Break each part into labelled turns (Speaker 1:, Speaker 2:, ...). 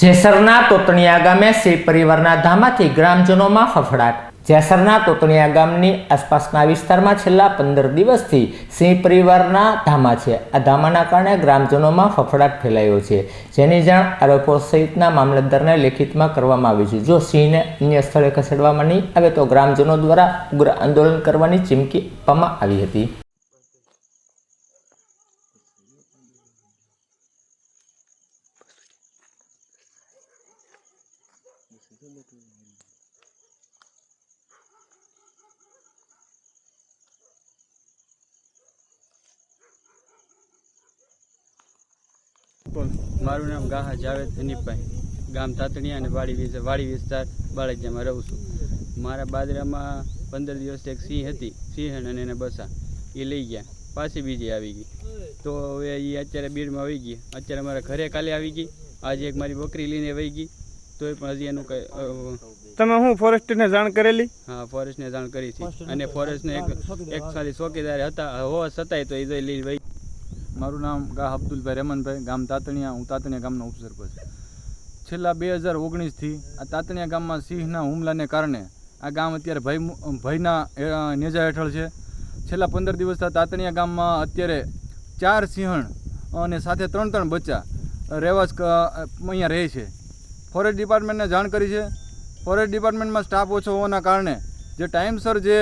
Speaker 1: જેસરના તોતણિયા ગામે સિંહ પરિવારના ધામાથી ગ્રામજનોમાં ફફડાટ. જેસરના તોતણિયા ગામની આસપાસના વિસ્તારમાં છેલ્લા પંદર દિવસથી સિંહ પરિવારના ધામા છે. આ ધામાના કારણે ગ્રામજનોમાં ફફડાટ ફેલાયો છે. જેની જાણ આરોપો સહિતના મામલતદારને લેખિતમાં કરવામાં આવી છે. જો સિંહને અન્ય સ્થળે ખસેડવામાં નહીં આવે તો ગ્રામજનો દ્વારા ઉગ્ર આંદોલન કરવાની ચીમકી આપવામાં આવી હતી.
Speaker 2: મારું નામ ગાહા જાવેદ હનીફભાઈ. ગામ તાતણિયા અને વાડી વિસ્તાર વાડી વિસ્તાર બાળકજામાં રહું છું. મારા બાજરામાં પંદર દિવસ એક સિંહ હતી, સિંહણ અને એને બસા. એ લઈ ગયા. પાછી બીજી આવી ગઈ. તો હવે એ અત્યારે બીડમાં આવી ગઈ. અત્યારે મારા ઘરે કાલે આવી ગઈ. આજે એક મારી બકરી લઈને વહી ગઈ. તોય પણ હજી એનું કંઈ
Speaker 3: તમે હું ફોરેસ્ટને જાણ કરેલી?
Speaker 2: હા ફોરેસ્ટને જાણ કરી હતી. અને ફોરેસ્ટને એક એક ખાલી ચોકીદાર હતા હોવા છતાંય તો એ લઈ ભાઈ.
Speaker 4: મારું નામ ગા અબ્દુલભાઈ રેમનભાઈ ગામ તાતણિયા હું તાતણિયા ગામનો ઉપસરપંચ. છેલ્લા બે હજાર ઓગણીસથી આ તાતણિયા ગામમાં સિંહના હુમલાને કારણે આ ગામ અત્યારે ભય ભયના નેજા હેઠળ છે. છેલ્લા પંદર દિવસથી તાતણિયા ગામમાં અત્યારે ચાર સિંહણ અને સાથે ત્રણ ત્રણ બચ્ચા રહેવાસ અહીંયા રહે છે. ફોરેસ્ટ ડિપાર્ટમેન્ટને જાણ કરી છે. ફોરેસ્ટ ડિપાર્ટમેન્ટમાં સ્ટાફ ઓછો હોવાના કારણે જે ટાઈમસર જે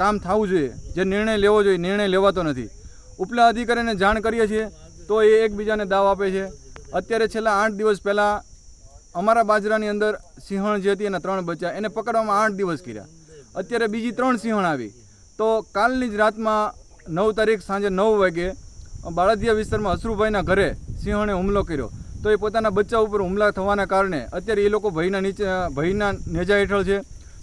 Speaker 4: કામ થવું જોઈએ, જે નિર્ણય લેવો જોઈએ નિર્ણય લેવાતો નથી. ઉપલા અધિકારીને જાણ કરીએ છીએ તો એ એકબીજાને દાવ આપે છે. અત્યારે છેલ્લા આઠ દિવસ પહેલાં અમારા બાજરાની અંદર સિંહણ જે હતી એના ત્રણ બચ્ચા એને પકડવામાં આઠ દિવસ કર્યા. અત્યારે બીજી ત્રણ સિંહણ આવી. તો કાલની જ રાતમાં નવ તારીખ સાંજે નવ વાગે બાળદિયા વિસ્તારમાં અશ્રુભાઈના ઘરે સિંહણે હુમલો કર્યો. તો એ પોતાના બચ્ચા ઉપર હુમલા થવાના કારણે અત્યારે એ લોકો ભયના નીચે, ભયના નેજા હેઠળ છે.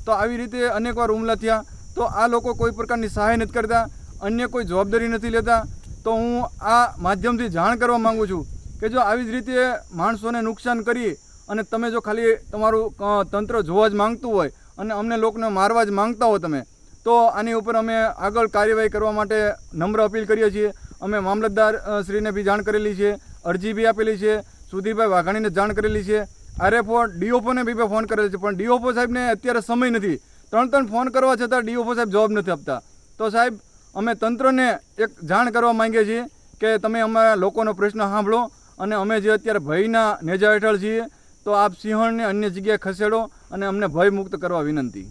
Speaker 4: તો આવી રીતે અનેકવાર હુમલા થયા. તો આ લોકો કોઈ પ્રકારની સહાય નથી કરતા, અન્ય કોઈ જવાબદારી નથી લેતા. તો હું આ માધ્યમથી જાણ કરવા માગું છું કે જો આવી જ રીતે માણસોને નુકસાન કરી અને તમે જો ખાલી તમારું તંત્ર જોવા જ માંગતું હોય અને અમને લોકોને મારવા જ માંગતા હો તમે, તો આની ઉપર અમે આગળ કાર્યવાહી કરવા માટે નમ્ર અપીલ કરીએ છીએ. અમે મામલતદાર શ્રીને બી જાણ કરેલી છે, અરજી બી આપેલી છે. સુધીરભાઈ વાઘાણીને જાણ કરેલી છે. આરએફઓ ડીઓપોને બી ફોન કરેલો છે, પણ ડીઓપો સાહેબને અત્યારે સમય નથી. ત્રણ ત્રણ ફોન કરવા છતાં ડીઓપો સાહેબ જવાબ નથી આપતા. તો સાહેબ, અમે તંત્રને એક જાણ કરવા માંગીએ છીએ કે તમે અમારા લોકોનો પ્રશ્ન સાંભળો અને અમે જે અત્યારે ભયના નેજા હેઠળ છીએ, તો આપ સિંહણને અન્ય જગ્યાએ ખસેડો અને અમને ભય મુક્ત કરવા વિનંતી.